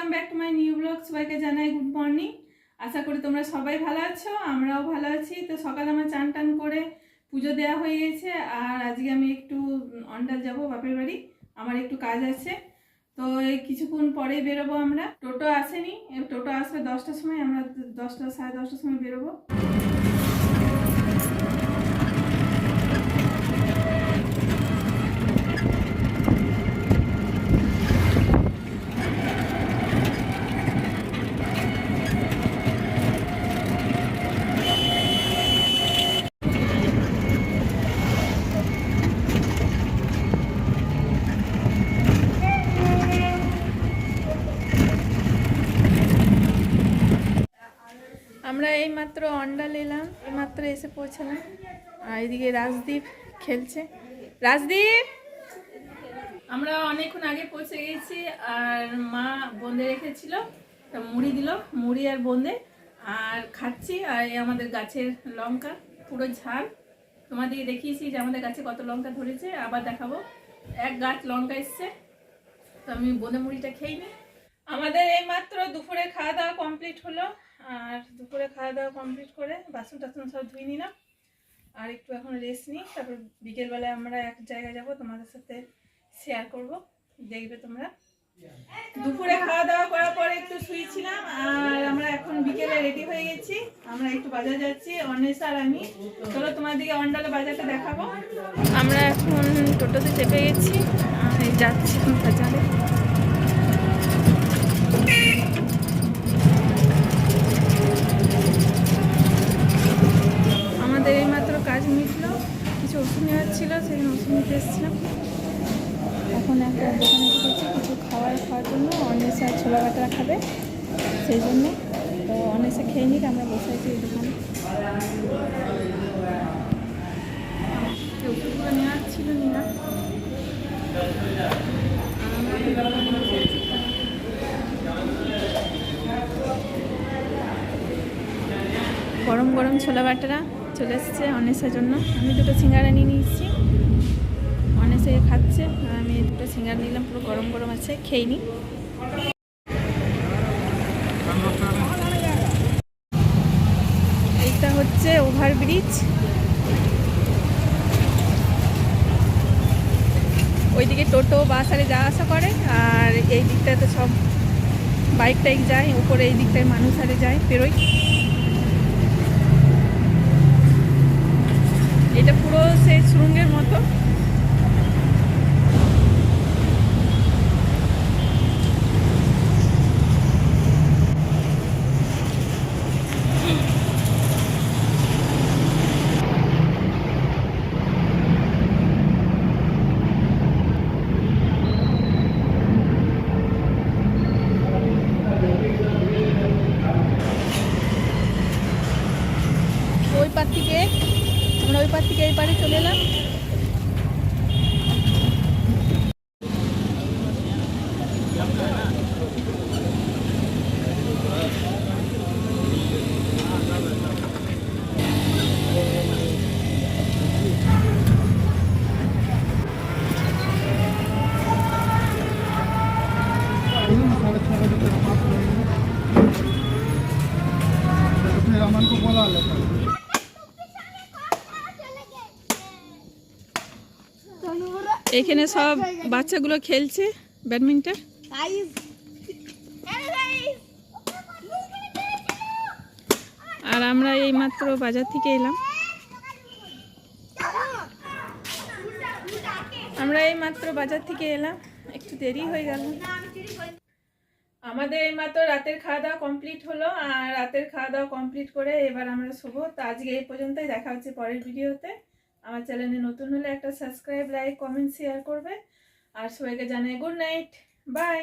Welcome back to my new blog সবাইকে জানাই good morning আশা করি তোমরা সবাই ভালো আছো, আমরাও ভালো আছি। তো সকালে আমার চান টান করে পুজো দেওয়া হয়ে গেছে, আর আজকে আমি একটু অন্ডাল যাব, বাপের বাড়ি। আমার একটু কাজ আছে। তো এই কিছুক্ষণ পরে বেরোবো আমরা। টোটো আসেনি। টোটো আসবে দশটার সময়, আমরা দশটা, সাড়ে দশটার সময় বেরোবো। আমরা এই মাত্র অন্ডাল এলাম এই মাত্র এসে পৌঁছালাম। আর এদিকে রাজদীপ খেলছে। রাজদীপ! আমরা অনেকক্ষণ আগে পৌঁছে গেছি, আর মা বন্দে রেখেছিল মুড়ি দিল, মুড়ি আর বন্দে, আর খাচ্ছি, আর আমাদের গাছের লঙ্কা, পুরো ঝাল। তোমাদেরকে দেখিয়েছি যে আমাদের গাছে কত লঙ্কা ধরেছে, আবার দেখাবো। এক গাছ লঙ্কা এসছে, তো আমি বোঁদে মুড়িটা খেয়ে নিই। আমাদের এই মাত্র দুপুরে খাওয়া দাওয়া কমপ্লিট হলো। আর দুপুরে খাওয়া দাওয়া কমপ্লিট করে বাসন টাসন সব ধুয়ে নিলাম। আর একটু এখন রেস্ট নিই, তারপর বিকেলবেলায় আমরা এক জায়গায় যাব, তোমাদের সাথে শেয়ার করব। দেখবে তোমরা। দুপুরে খাওয়া দাওয়া করার পরে একটু শুয়েছিলাম, আর আমরা এখন বিকেলে রেডি হয়ে গেছি। আমরা একটু বাজার যাচ্ছি অন্বেষা আর আমি। চলো তোমাদেরকে অন্ডালে বাজারটা দেখাবো। আমরা এখন টোটোতে চেপে গেছি যাচ্ছি বাজারে। সেই ওষুধ এসেছিলাম। এখন একটা দোকানে ঢুকেছি, কিছু খাবার খাওয়ার জন্য। অনেসা ছোলা বাটারা খাবে, সেই জন্য। তো অনেসা খেয়ে নিক, আমরা বসে আছি এই দোকানে। ওষুধগুলো নেওয়ার ছিল আছি। গরম গরম ছোলা বাটারা। চলে এসছে অনেসের জন্য। আমি দুটো সিঙ্গারা নিয়ে নিয়েছি। অনেসে খাচ্ছে আমি দুটো সিঙ্গারা নিলাম, পুরো গরম গরম আছে, খেয়ে নিই এইটা হচ্ছে ওভারব্রিজ। ওইদিকে টোটো, বাস, আরে যাওয়া আসা করে, আর এই দিকটাতে সব বাইক টাইক যায়, উপরে এই দিকটায় মানুষ আরে যায় পেরোয় এটা পুরো সেই সুরঙ্গের মতো ওই পার থেকে আমরা ওই পার থেকে এই পারে চলে এলাম। এখানে সব বাচ্চাগুলো খেলছে ব্যাডমিন্টন। আর আমরা এই মাত্র বাজার থেকে এলাম। আমরা এই মাত্র বাজার থেকে এলাম। একটু দেরি হয়ে গেল। আমাদের এই মাত্র রাতের খাওয়া দাওয়া কমপ্লিট হলো। আর রাতের খাওয়া দাওয়া কমপ্লিট করে এবার আমরা শোবো। তো আজকে এই পর্যন্তই। দেখা হচ্ছে পরের ভিডিওতে। আমার চ্যানেলে নতুন হলে একটা সাবস্ক্রাইব লাইক কমেন্ট শেয়ার করবে। আর সবাইকে জানাই গুড নাইট বাই